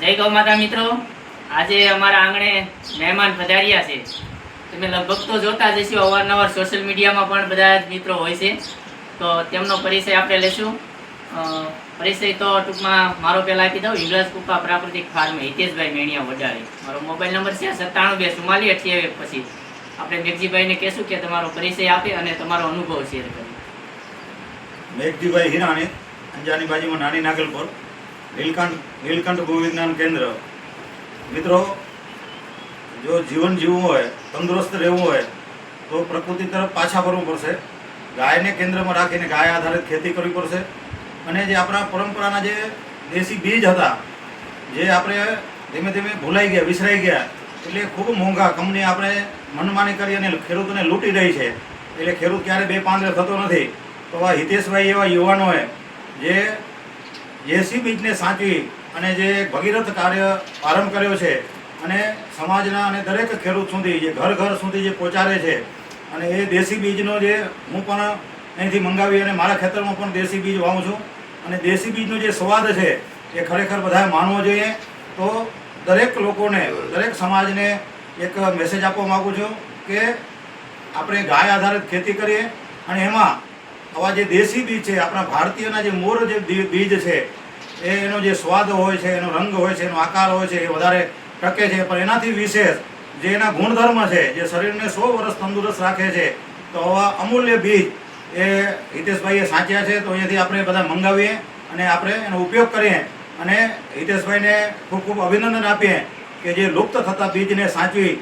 જય ગૌ માતા મિત્રો. આજે અમારા આંગણે મહેમાન પધાર્યા છે. તમે લગભગ તો જોતા જ હશો, અવારનવાર સોશિયલ મીડિયામાં પણ બધા જ મિત્રો હોય છે. તો તેમનો પરિચય આપણે લેશું. પરિચય તો ટૂંકમાં મારો પહેલાં આપી દઉં. કૃપા પ્રાકૃતિક ફાર્મ હિતેશભાઈ મેણિયા વડાળી મારો મોબાઈલ નંબર છે સત્તાણું બે ચુમ્માલી અઠ્યાવીસ પછી. આપણે મેઘજીભાઈને કહેશું કે તમારો પરિચય આપે અને તમારો અનુભવ શેર કરે મેઘજીભાઈ હિરાણી, અંજાની બાજુમાં નાની નાગલપુર. નીલકંઠ નીલકંઠ ભૂવિજ્ઞાન કેન્દ્ર. મિત્રો, જો જીવન જીવવું હોય, તંદુરસ્ત રહેવું હોય, તો પ્રકૃતિ તરફ પાછા ફરવું પડશે. ગાયને કેન્દ્રમાં રાખીને ગાય આધારિત ખેતી કરવી પડશે. અને જે આપણા પરંપરાના જે દેશી બીજ હતા, જે આપણે ધીમે ધીમે ભૂલાઈ ગયા, વિસરાઈ ગયા, એટલે ખૂબ મોંઘા કંપની આપણે મનમાની કરી અને ખેડૂતોને લૂંટી રહી છે. એટલે ખેડૂત ક્યારે બે પાંદડે થતો નથી. તો આ હિતેશભાઈ એવા યુવાનોએ જે દેશી બીજને સાચવી અને જે ભગીરથ કાર્ય આરંભ કર્યો છે અને સમાજના અને દરેક ખેડૂત સુધી જે ઘર ઘર સુધી જે પહોંચાડે છે અને એ દેશી બીજનો જે હું પણ અહીંથી મંગાવી અને મારા ખેતરમાં પણ દેશી બીજ વાવું છું અને દેશી બીજનો જે સ્વાદ છે એ ખરેખર બધાએ માનવો જોઈએ. તો દરેક લોકોને, દરેક સમાજને એક મેસેજ આપવા માગું છું કે આપણે ગાય આધારિત ખેતી કરીએ અને એમાં આવા જે દેશી બીજ છે, આપણા ભારતીયના જે મૂળ જે બીજ છે એ એનો જે સ્વાદ હોય છે, એનો રંગ હોય છે, એનો આકાર હોય છે, એ વધારે ટકે છે. પણ એનાથી વિશેષ જે એના ગુણધર્મ છે, જે શરીરને સો વર્ષ તંદુરસ્ત રાખે છે, તો આવા અમૂલ્ય બીજ એ હિતેશભાઈએ સાચ્યા છે. તો અહીંયાથી આપણે બધા મંગાવીએ અને આપણે એનો ઉપયોગ કરીએ. અને હિતેશભાઈને ખૂબ ખૂબ અભિનંદન આપીએ કે જે લુપ્ત થતા બીજને સાચવી